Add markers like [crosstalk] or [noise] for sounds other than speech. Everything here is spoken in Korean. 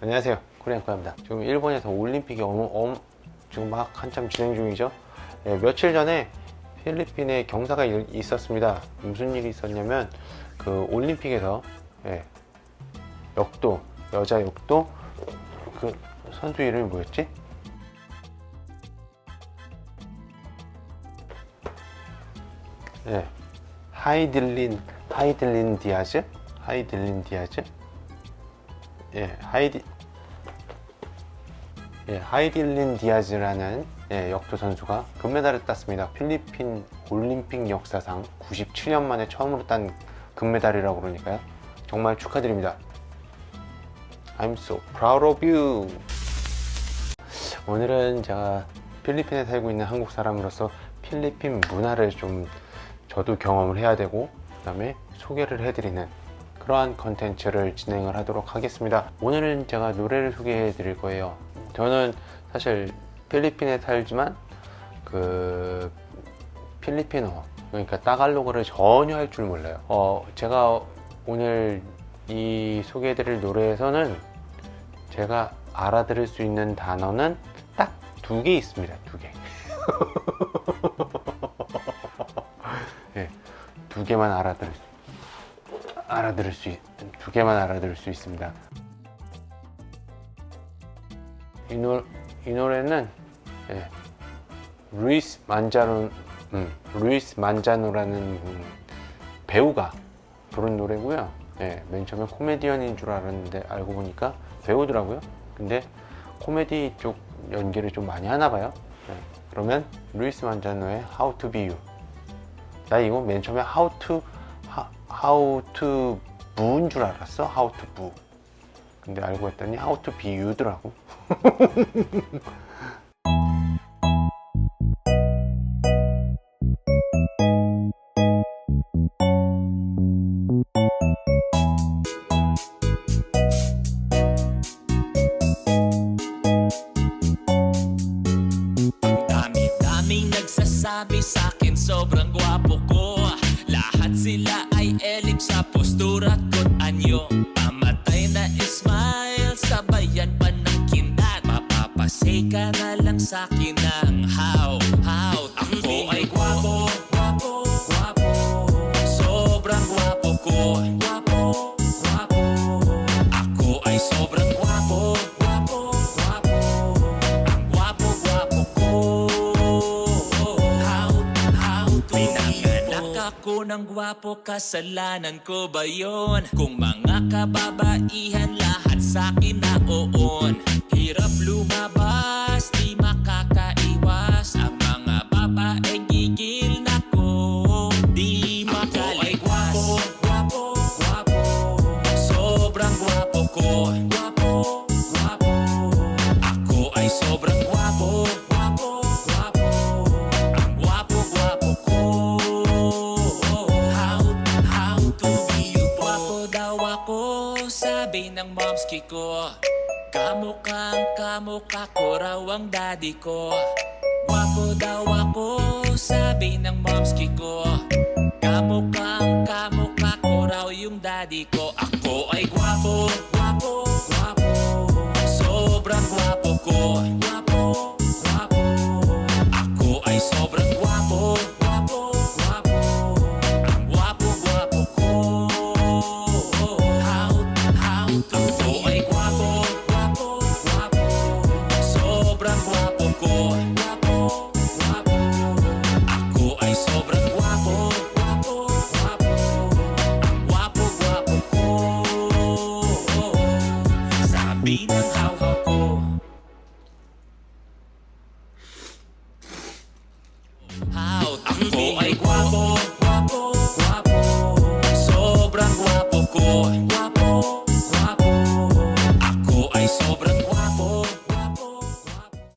안녕하세요. 코리안코입니다. 지금 일본에서 올림픽이 어머, 엄, 지금 막 한참 진행 중이죠? 예, 며칠 전에 필리핀에 경사가 일- 있었습니다. 무슨 일이 있었냐면 그 올림픽에서 예, 역도 여자 역도 그 선수 이름이 뭐였지? 예, 하이딜린 하이딜린 디아즈 하이딜린 디아즈 예, 하이디 예, 하이딜린 디아즈라는 예, 역도 선수가 금메달을 땄습니다. 필리핀 올림픽 역사상 97년 만에 처음으로 딴 금메달이라고 그러니까요. 정말 축하드립니다. I'm so proud of you. 오늘은 제가 필리핀에 살고 있는 한국 사람으로서 필리핀 문화를 좀 저도 경험을 해야 되고 그다음에 소개를 해드리는 그러한 컨텐츠를 진행을 하도록 하겠습니다. 오늘은 제가 노래를 소개해 드릴 거예요. 저는 사실 필리핀에 살지만 그 필리핀어 그러니까 따갈로그를 전혀 할 줄 몰라요. 어, 제가 오늘 이 소개해 드릴 노래에서는 제가 알아들을 수 있는 단어는 딱 두 개 있습니다. 두 개. [laughs] 예, 두 개만 알아들을 수 알아들을 수, 있- 두 개만 알아들을 수 있습니다. 이, 노, 이 노래는 예, 루이스 만자노, 음, 루이스 만자노라는 음, 배우가 부른 노래고요. 예, 맨 처음에 코미디언인 줄 알았는데 알고 보니까 배우더라고요. 근데 코미디 쪽 연기를 좀 많이 하나 봐요. 예, 그러면 루이스 만자노의 How to Be You. 나 이거 맨 처음에 How to 하- How to Boo인 줄 알았어. How to Boo. 근데 알고 했더니 How to Be You더라고. Dami-daming nagsasabi sa akin sobrang gwapo ko. Lahat sila ay elip sa postura ko't anyo Pamatay na smile, sabayan pa ng kinat Mapapasay ka na lang sa akin ng how ako ng gwapo Kasalanan ko ba yon? Kung mga kababaihan Lahat sa'kin na oon Hirap lumabas Di makakaiwas. Ang mga babae gigil na ko Di makalipas. Gwapo, gwapo, gwapo. Sobrang gwapo ko momski ko. Kamukhang kamukha ko raw ang daddy ko. Gwapo daw ako, sabi ng momski ko. Kamukhang kamukha ko raw yung daddy ko. Ako ay gwapo,